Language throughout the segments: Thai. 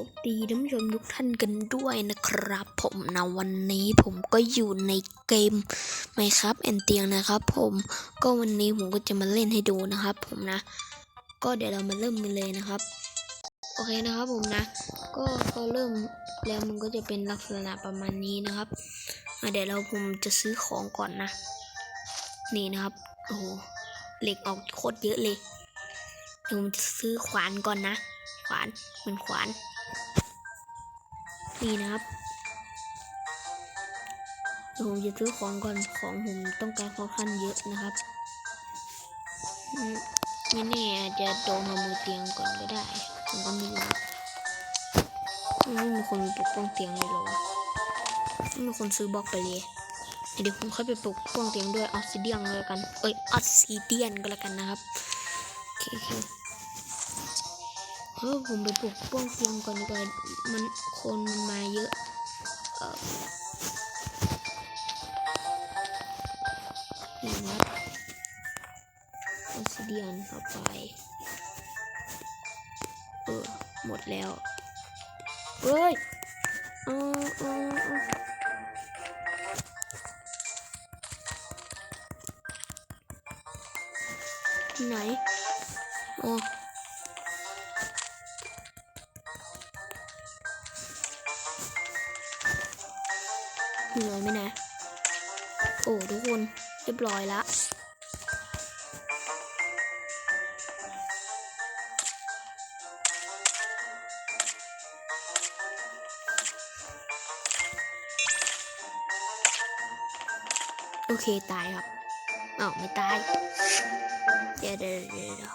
วัสดีท่านผู้ชมทุกท่านกันด้วยนะครับ ผมนะวันนี้ผมก็อยู่ในเกมไหมครับแอนเตียงนะครับผมก็วันนี้ผมก็จะมาเล่นให้ดูนะครับ ผมนะ ก็เดี๋ยวเรามาเริ่มกันเลยนะครับ โอเคนะครับผมนะ ก็พอเริ่มแล้วมันก็จะเป็นลักษณะประมาณนี้นะครับเดี๋ยวเราผมจะซื้อของก่อนนะ นี่นะครับโอ้โหเหล็กออกโคตรเยอะเลยเดี๋ยวผมจะซื้อขวานก่อนนะขวานมันขวาน นี่นะครับเดี๋ยวผมจะซื้อของก่อนของผมต้องการค่อนข้างเยอะนะครับอืมไม่แน่อาจจะโดนมามือเตียงก่อนก็ได้ผมก็ไม่รู้ไม่มีคนปกป้องเตียงเลยเหรอวะไม่มีคนซื้อบล็อกไปเลยเดี๋ยวผมค่อยไปปกป้องเตียงด้วยออสซิเดียนก็แล้วกัน เอ้ยออสซิเดียนก็แล้วกันนะครับโอเค เออผมไปปลุกป้องเตียงก่อนดีกว่ามันคนมันมาเยอะเออนี่นะออสเดียนเอาไปเออหมดแล้วเฮ้ย โอเคตายครับอ้าวไม่ตายเดี๋ยวเดี๋ยวเดี๋ยว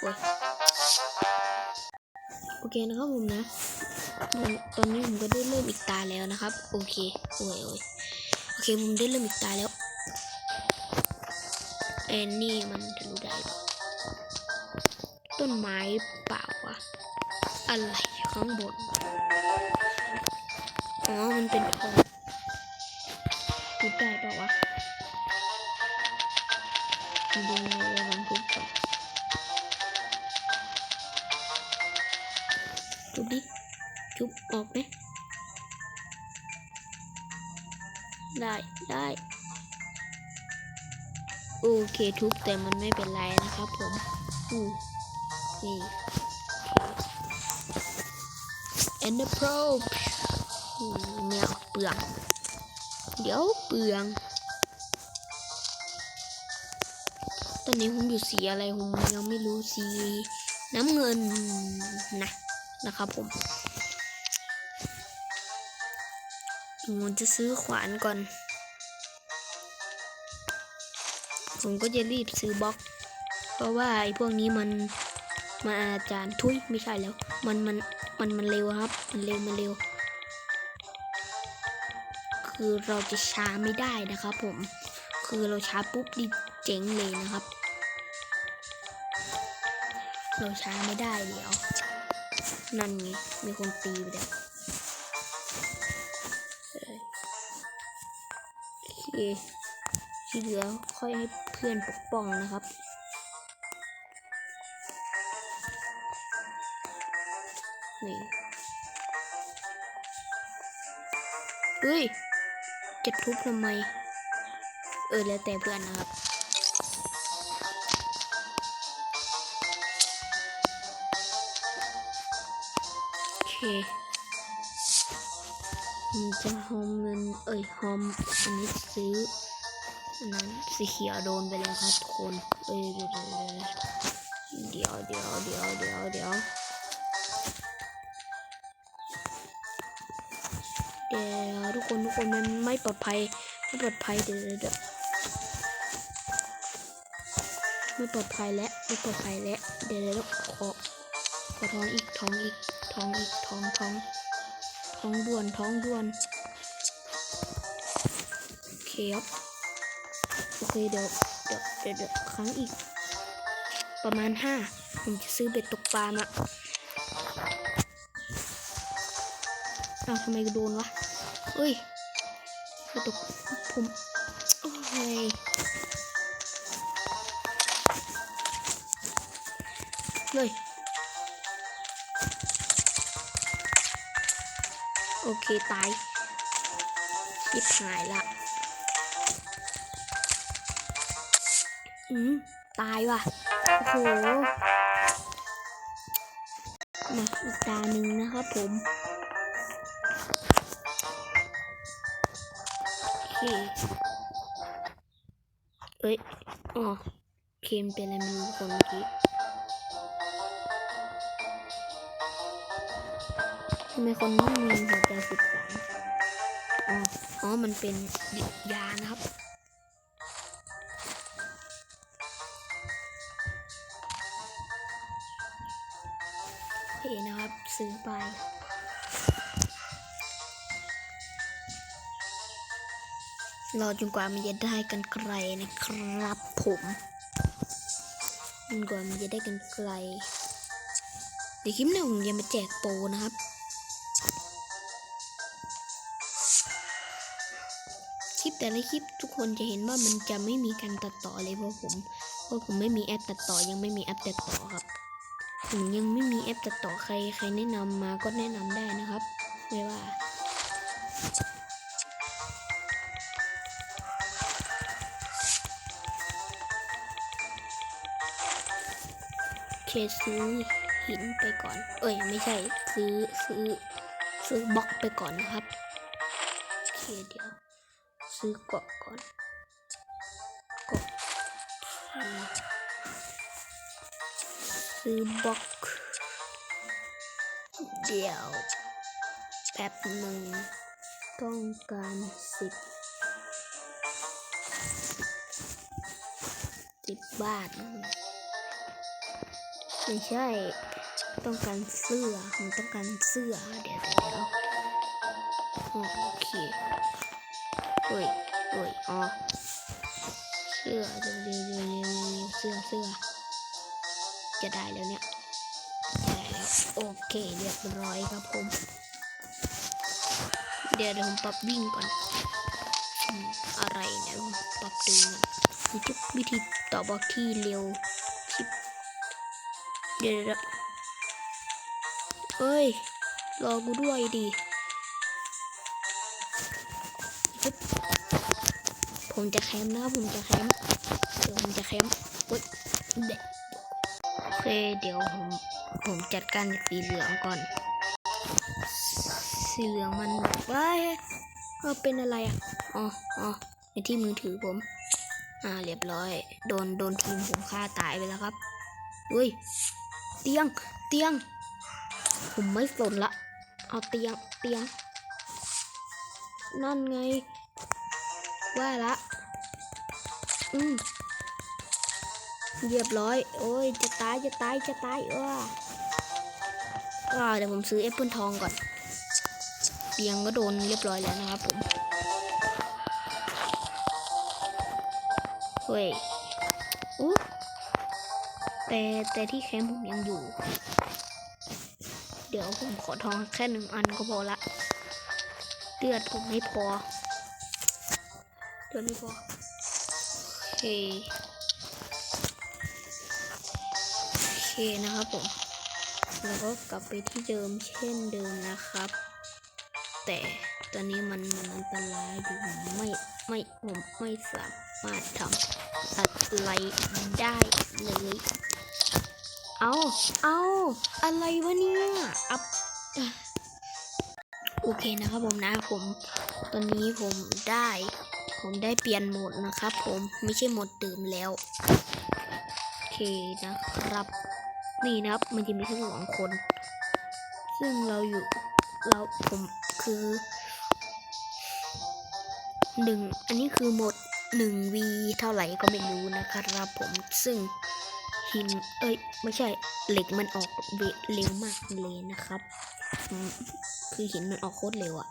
โอ้ยโอเคนะครับผมนะ ตอนนี้ผมก็ได้เริ่มอีกตาแล้วนะครับ โอเคโอ้ยโอ้ยโอเคผมได้เริ่มอีกตาแล้วแอนนี่มันทะลุได้ ต้นไม้เปล่าวะอะไรข้างบนอ๋อมันเป็นทองทุบได้เปะวะ ดูระวังทุบก่อนทุบดิจุบออกไหมได้ได้โอเคทุบแต่มันไม่เป็นไรนะครับผมอืมนี่เอ็นเดอร์โปรเมียวเปลือง เดี๋ยวเปลือง ตอนนี้ผมอยู่สีอะไรผมยังไม่รู้สีน้ำเงินนะนะครับผมผมจะซื้อขวานก่อน ผมก็จะรีบซื้อบล็อก เพราะว่าไอ้พวกนี้มันมันอาจารย์ทุยไม่ใช่แล้ว มันมันมันมันเร็วครับ มันเร็วมันเร็ว คือเราจะช้าไม่ได้นะครับผม คือเราช้าปุ๊บดิเจ๋งเลยนะครับ เราช้าไม่ได้เดี๋ยว นั่นไงมีคนตีไปแล้วเออโอเคที่เหลือค่อยให้เพื่อนปกป้องนะครับนี่เฮ้ย จะทุบทำไม เออ แล้วแต่เพื่อนนะครับ เคผมจะหอมเงิน เอ้ยหอมอันนี้ซื้ออันนั้นสีเขียวโดนไปแล้วครับทุกคน เอ้ยเดี๋ยวเดี๋ยวเดี๋ยวเดี๋ยวเดี๋ยวเดี๋ยวเดี๋ยวทุกคนทุกคนมันไม่ปลอดภัยไม่ปลอดภัยเดี๋ยวเดี๋ยวเดี๋ยวไม่ปลอดภัยแล้วไม่ปลอดภัยแล้วเดี๋ยวเดี๋ยวขอ ขอท้องอีกท้องอีกท้องอีกท้องท้องท้องด่วนท้องด่วนโอเคครับโอเคเดี๋ยวเดี๋ยวเดี๋ยวเดี๋ยวครั้งอีก ประมาณห้าผมจะซื้อเบ็ดตกปลามาอ้าวทำไมโดนวะเอ้ยเบ็ดตกผมโอ้ยเลย เคตายชิบหายละ อืม ตายว่ะ โอ้โห มาอีกตาหนึ่งนะครับผม โอเค เอ้ย อ๋อ เคมเป็นอะไรไม่รู้คนเมื่อกี้ำไมคนต้องมีหัวใจสิบสามอ๋อ อ๋อ มันเป็นยานะครับเคนะครับ ซื้อไปรอจนกว่ามันจะได้กันไกลนะครับผมจนกว่ามันจะได้กันไกลเดี๋ยวคลิปหน้าผมจะมาแจกโปรนะครับ คลิปแต่ละคลิปทุกคนจะเห็นว่ามันจะไม่มีการตัดต่อเลยเพราะผมเพราะผมไม่มีแอปตัดต่อยังไม่มีแอปตัดต่อครับผมยังไม่มีแอปตัดต่อใครใครแนะนำมาก็แนะนำได้นะครับ ไม่ว่าเคซื้อหินไปก่อน เอ้ย ไม่ใช่ ซื้อ ซื้อ ซื้อบล็อกไปก่อนนะครับโอเคเดี๋ยว ซื้อเกาะก่อนเกาะซื้อบล็อก เดี๋ยวแป๊บหนึ่งต้องการสิบสิบบาท ไม่ใช่ ต้องการเสื้อผมต้องการเสื้อเดี๋ยวเดี๋ยวโอเคเฮ้ยเฮ้ยอ๋อเสื้อเร็วเร็วเร็วเร็วเร็วเสื้อเสื้อจะได้แล้วเนี่ยจะได้แล้วโอเคเรียบร้อยครับผมเดี๋ยวเดี๋ยวผมปรับวิ่งก่อนอะไรเนี่ยปรับดูก่อนมีทุกวิธีต่อบล็อกที่เร็วที่เดี๋ยวเดี๋ยว เอ้ย รอกูด้วยดิผมจะแคมป์นะผมจะแคมป์เดี๋ยวผมจะแคมป์เว้ยเด็กโอเคเดี๋ยวผมผมจัดการสีเหลืองก่อน สีเหลืองมันแบบว่าเออเป็นอะไรอะอ๋ออ๋อในที่มือถือผม อ่าเรียบร้อย โดนโดนทีมผมฆ่าตายไปแล้วครับ อุ้ย เตียง เตียง ผมไม่สนละ เอาเตียงเตียง นั่นไง ว่าละ อืมเรียบร้อย โอ้ย จะตาย จะตาย จะตายว้าว้าเดี๋ยวผมซื้อแอปเปิลทองก่อน เตียงก็โดนเรียบร้อยแล้วนะครับผม เฮ้ยอู้แต่แต่ที่แคมป์ผมยังอยู่ ดี๋ยวผมขอทองแค่หนึ่งอันก็พอละเลือดผมไม่พอเลือดไม่พอโอเคโอเคนะครับผมแล้วก็กลับไปที่เดิมเช่นเดิมนะครับ แต่ตอนนี้มันมันอันตรายอยู่ผมไม่ไม่ผมไม่สามารถทำอะไรได้เลย เอาเอาอะไรวะเนี่ยอัพโอเคนะครับผมนะผม ตอนนี้ผมได้ ผมได้เปลี่ยนโหมดนะครับ ผมไม่ใช่โหมดเดิมแล้วโอเคนะครับ นี่นะครับมันจะมีทั้งสองคน ซึ่งเราอยู่เราผมคือหนึ่งอันนี้คือโหมดหนึ่งวีเท่าไหร่ก็ไม่รู้นะครับผมซึ่ง หินเอ้ยไม่ใช่เหล็กมันออกเวเร็วมากเลยนะครับ คือหินมันออกโคตรเร็วอะ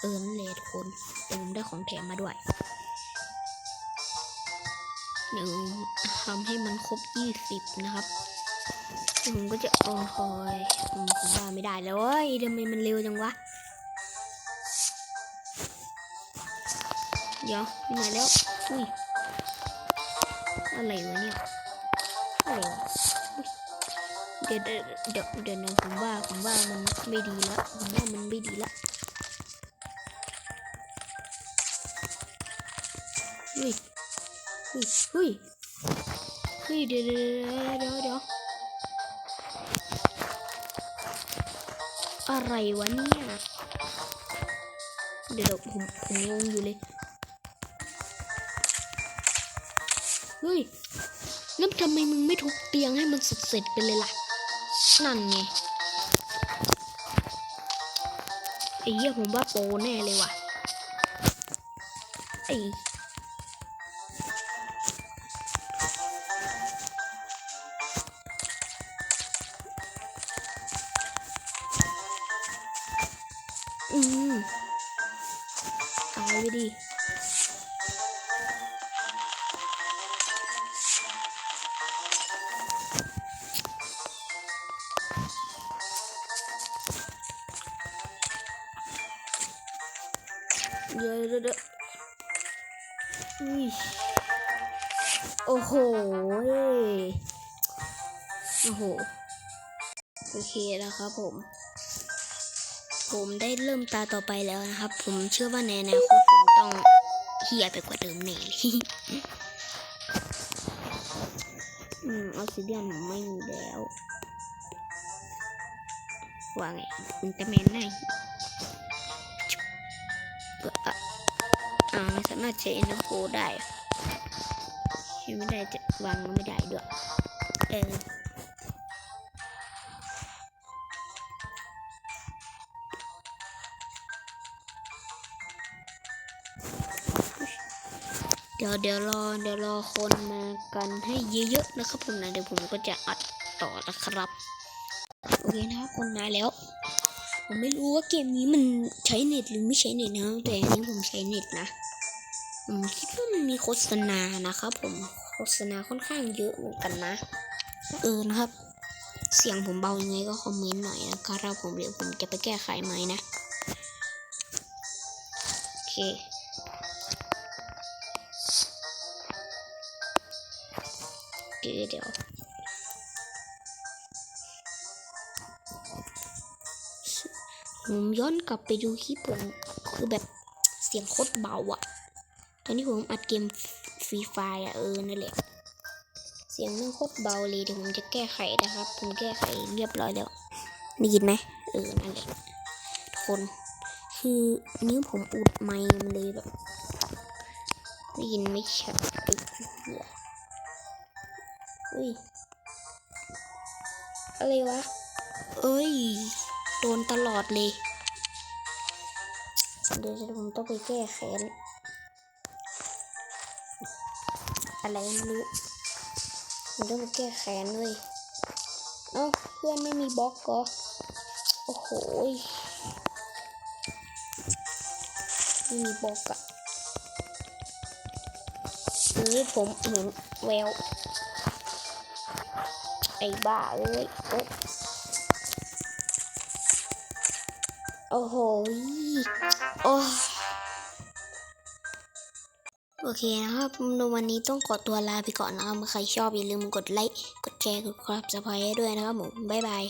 เออนั่นเลยทุกคนแต่ผมได้ของแถมมาด้วยเดี๋ยวทำให้มันครบยี่สิบนะครับผมก็จะโอ้โหยผมผมว่าไม่ได้แล้วเว้ยทำไมมันเร็วจังวะเดี๋ยวไปไหนแล้ว อุ้ย อะไรวะ เดี๋ยวเดี๋ยวเดี๋ยวนะผมว่าผมว่ามันไม่ดีละผมว่ามันไม่ดีละเฮ้ยเฮ้ยเฮ้ยเฮ้ยเดี๋ยวเดี๋ยวเดี๋ยวเดี๋ยวอะไรวะเนี่ยเดี๋ยวผมผมงงอยู่เลยเฮ้ยแล้วทำไมมึงไม่ทุบเตียงให้มันเสร็จๆไปเลยล่ะ นั่นไงไอ้เหี้ยผมว่าโปแน่เลยว่ะไอ้อืมตายไปดิ โอ้ยโอ้โห โอเคแล้วครับผม ผมได้เริ่มตาต่อไปแล้วนะครับ ผมเชื่อว่าในอนาคตผมต้องเฮียไปกว่าเดิมแน่เลยอืมออซิเดียนผมไม่มีแล้วว่าไงอุลตร้าแมนไหนเอ่ออะอ่าไม่สามารถใช้เอ็นโฟได้ อะใช้ไม่ได้จะวางไม่ได้ด้วย เออเดี๋ยวเดี๋ยวรอเดี๋ยวรอคนมากันให้เยอะๆนะครับผมนะเดี๋ยวผมก็จะอัดต่อนะครับโอเคนะครับคนมาแล้ว ผมไม่รู้ว่าเกมนี้มันใช้เน็ตหรือไม่ใช้เน็ตนะแต่อันนี้ผมใช้เน็ตนะ คิดว่ามันมีโฆษณานะครับผมโฆษณาค่อนข้างเยอะเหมือนกันนะ เออนะครับ เสียงผมเบายังไงก็คอมเมนต์หน่อยนะครับผมเดี๋ยวผมจะไปแก้ไขไหมนะโอเคเดี๋ยวเดี๋ยวผมย้อนกลับไปดูคลิปผมคือแบบเสียงโคตรเบาอะต อนที่ผมอัดเกมฟรีไฟอะเออนั่นแหละ เสียงมันโคตรเบาเลยเดี๋ยวผมจะแก้ไขนะครับ ผมแก้ไขเรียบร้อยแล้วได้ยินไหมเออนั่นแหละทุกคนคือนิ้วผมอุดไมค์มันเลยแบบได้ยินไม่ชัดอึกเหี้ยเฮ้ยอะไรวะ เอ้ย โดนตลอดเลย เดี๋ยวผมต้องไปแก้แค้น อะไรไม่รู้ผมต้องไปแก้แค้นเลยเอ้าเพื่อนไม่มีบล็อกก็โอ้โหไม่มีบล็อกอะเอ้ผมเห็นแววไอ้บ้าเอ้ยโอ๊ะโอ้โหโอ้โอ เคนะครับในวันนี้ต้องขอตัวลาไปก่อนนะครับใครชอบอย่าลืมกดไลค์ กดแชร์ กด subscribe ให้ด้วยนะครับผม บ๊ายบาย